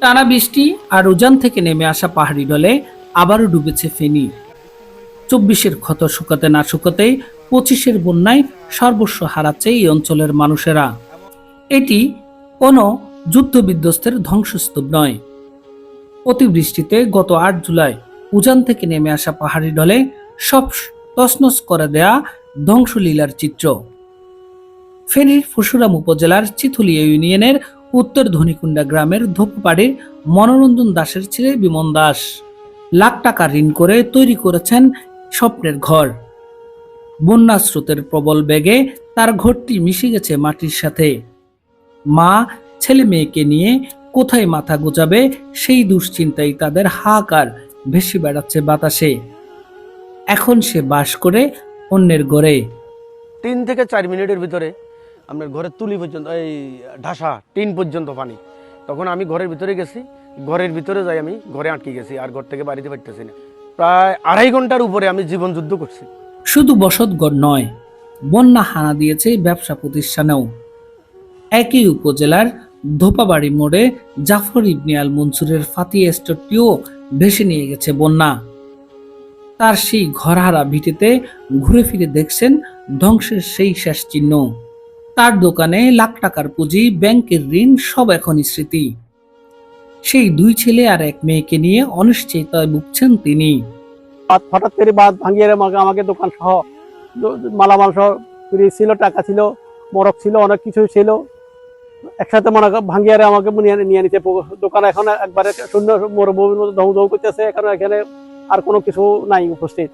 টানা বৃষ্টি আর উজান থেকে নেমে আসা পাহাড়ি ডলে আবারও ডুবেছে ফেনী। চব্বিশের ক্ষত শুকাতে না শুকাতেই পঁচিশের বন্যায় সর্বস্ব হারাচ্ছে এই অঞ্চলের মানুষেরা। এটি কোনো যুদ্ধবিধ্বস্তের ধ্বংসস্তূপ নয়। অতিবৃষ্টিতে গত আট জুলাই উজান থেকে নেমে আসা পাহাড়ি ডলে সব তছনছ করে দেয়া ধ্বংসলীলার চিত্র। ফেনীর ফুসুরাম উপজেলার চিথুলিয়া ইউনিয়নের উত্তর ধনিকুণ্ডা গ্রামের ধোপপাড়ির মনোরঞ্জন দাসের ছেলে বিমন দাস। লাখ টাকা ঋণ করে তৈরি করেছেন স্বপ্নের ঘর। বন্যা স্রোতের প্রবল বেগে তার ঘরটি মিশে গেছে মাটির সাথে। মা ছেলে মেয়েকে নিয়ে কোথায় মাথা গোজাবে সেই দুশ্চিন্তাই তাদের হাহাকার ভেসে বেড়াচ্ছে বাতাসে। এখন সে বাস করে অন্যের ঘরে। তিন থেকে চার মিনিটের ভিতরে আপনার ঘরের তুলি পর্যন্ত, এই ঢাসা, টিন পর্যন্ত পানি। তখন আমি ঘরের ভিতরে গেছি, ঘরের ভিতরে যাই আমি, ঘরে আটকে গেছি, আর ঘর থেকে বাড়িতে পারতেছি না। প্রায় আড়াই ঘণ্টার উপরে আমি জীবন যুদ্ধ করছি। শুধু বসতগড় নয়, বন্যা হানা দিয়েছে ব্যবসা প্রতিষ্ঠানেও। একই উপজেলার ধোপাবাড়ি মোড়ে জাফর ইবনে আল মনসুরের ফাতিয়া স্টোরটিও ভেসে নিয়ে গেছে বন্যা। তার সেই ঘরহারা ভিটেতে ঘুরে ফিরে দেখছেন ধ্বংসের সেই শেষ চিহ্ন। তার দোকানে লাখ টাকার পুঁজি, ব্যাংকের ঋণ, সব এখনই স্মৃতি। সেই দুই ছেলে আর এক মেয়েকে নিয়ে অনিশ্চয়তায় ভুগছেন তিনি। হঠাৎ করে বাদ ভাঙিয়ে আমাকে আমাকে দোকান সহ মালামাল সহ ছিল, টাকা ছিল মরক ছিল, অনেক কিছু ছিল। একসাথে মনে কর ভাঙিয়ে আমাকে নিয়ে নিয়ে নিতে দোকান এখন একবারে শূন্য, মরুভূমির মতো ধৌ ধৌ করতেছে। এখন এখানে আর কোনো কিছু নাই উপস্থিত।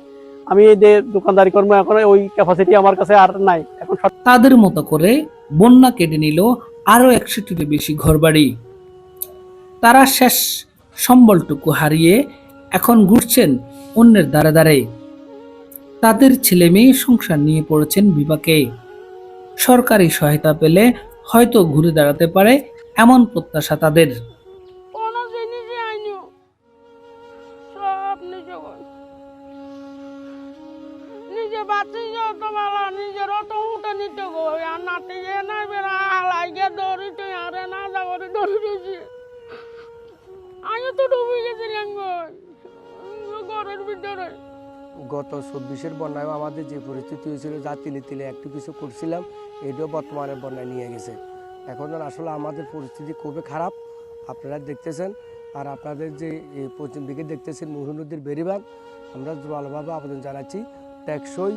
আমি এই যে দোকানদারি কর্ম এখন ওই ক্যাপাসিটি আমার কাছে আর নাই। এখন তাদের মতো করে বন্যা কেটে নিল আরও একশোটির বেশি ঘরবাড়ি। তারা শেষ সম্বলটুকু হারিয়ে এখন ঘুরছেন অন্যের দ্বারে দ্বারে। তাদের ছেলে মেয়ে সংসার নিয়ে পড়েছেন বিপাকে। সরকারি সহায়তা পেলে হয়তো ঘুরে দাঁড়াতে পারে এমন প্রত্যাশা তাদের। নিজে বাঁচি যত নিজের অত উঠে নিতে গো। আর নাতি যে নাই বেড়া হালাই গিয়ে দৌড়িতে, আরে না যাবরে দৌড়ি আমি তো ডুবে গেছিলাম গো, ঘরের ভিতরে। গত চব্বিশের বন্যায় আমাদের যে পরিস্থিতি হয়েছিল, যা তিলে তিলে একটু কিছু করছিলাম, এটাও বর্তমানে বন্যায় নিয়ে গেছে। এখন আসলে আমাদের পরিস্থিতি খুবই খারাপ, আপনারা দেখতেছেন। আর আপনাদের যে পশ্চিম দিকে দেখতেছেন মুহুর নদীর বেরিবাঁধ আমরা ভালোভাবে আবেদন জানাচ্ছি। টেকসই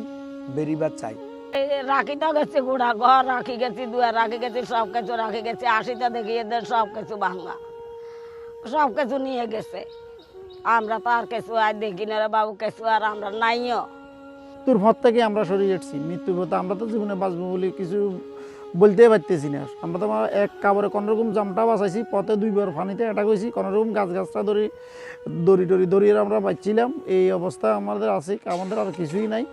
বেরিবার চাই। এই তো গেছে গোড়া ঘর রাখি গেছি দুয়ার রাখি গেছি সব কিছু রাখি গেছি আশিটা দেখি এদের সব কিছু ভাঙা। সব কিছু নিয়ে গেছে। আমরা তো আর কিছু আর দেখি না রে বাবু কিছু আর আমরা নাইও। মৃত্যুর পর থেকে আমরা সরে যাচ্ছি মৃত্যুর ভর আমরা তো জীবনে বাঁচবো বলে কিছু বলতে পারতেছি না। আমরা তো এক কাপড়ে কোনোরকম জামটা বাঁচাইছি, পথে দুইবার পানিতে অ্যাটাক হয়েছি। কোনোরকম গাছ গাছটা ধরি দড়ি টড়ি দড়িয়ে আমরা বাঁচছিলাম। এই অবস্থা আমাদের আছে, আমাদের আর কিছুই নাই।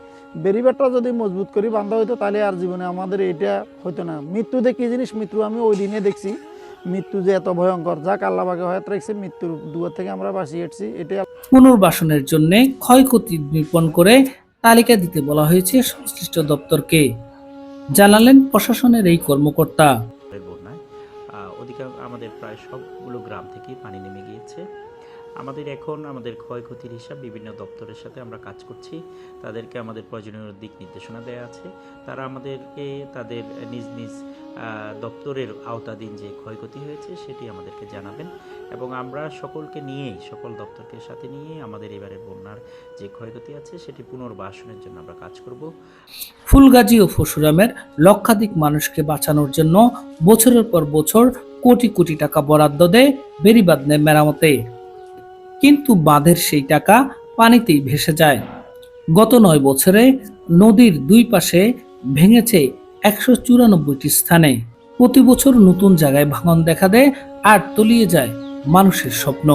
বেরিবারটা যদি মজবুত করে বান্ধা হইতো, তাহলে আর জীবনে আমাদের এটা হতো না। মৃত্যুতে কী জিনিস? মৃত্যু আমি ওই দিনে দেখছি। মৃত্যু যে এত ভয়ঙ্কর। যাক আল্লাহবাকে হয়তো রেখেছে, মৃত্যুর দুয়ার থেকে আমরা বাঁচিয়ে এসেছি এটা পুনর্বাসনের জন্য ক্ষয়ক্ষতি নিরূপণ করে তালিকা দিতে বলা হয়েছে সংশ্লিষ্ট দপ্তরকে। জানালেন প্রশাসনের এই কর্মকর্তা। বন্যায় আমাদের প্রায় সবগুলো গ্রাম থেকে পানি নেমে গিয়েছে। আমাদের এখন, আমাদের ক্ষয়ক্ষতির হিসাব বিভিন্ন দপ্তরের সাথে আমরা কাজ করছি। তাদেরকে আমাদের প্রয়োজনীয় দিক নির্দেশনা দেওয়া আছে। তারা আমাদেরকে তাদের নিজ নিজ দপ্তরের আওতাধীন যে ক্ষয়ক্ষতি হয়েছে সেটি আমাদেরকে জানাবেন এবং আমরা সকলকে নিয়েই, সকল দপ্তরকে সাথে নিয়ে আমাদের এবারের বন্যার যে ক্ষয়ক্ষতি আছে সেটি পুনর্বাসনের জন্য আমরা কাজ করব। ফুলগাজী ও ফসুরামের লক্ষাধিক মানুষকে বাঁচানোর জন্য বছরের পর বছর কোটি কোটি টাকা বরাদ্দ দেয় বেড়িবাঁধ মেরামতে। কিন্তু বাঁধের সেই টাকা পানিতেই ভেসে যায়। গত নয় বছরে নদীর দুই পাশে ভেঙেছে একশো চুরানব্বইটি স্থানে। প্রতি বছর নতুন জায়গায় ভাঙন দেখা দেয় আর তলিয়ে যায় মানুষের স্বপ্ন।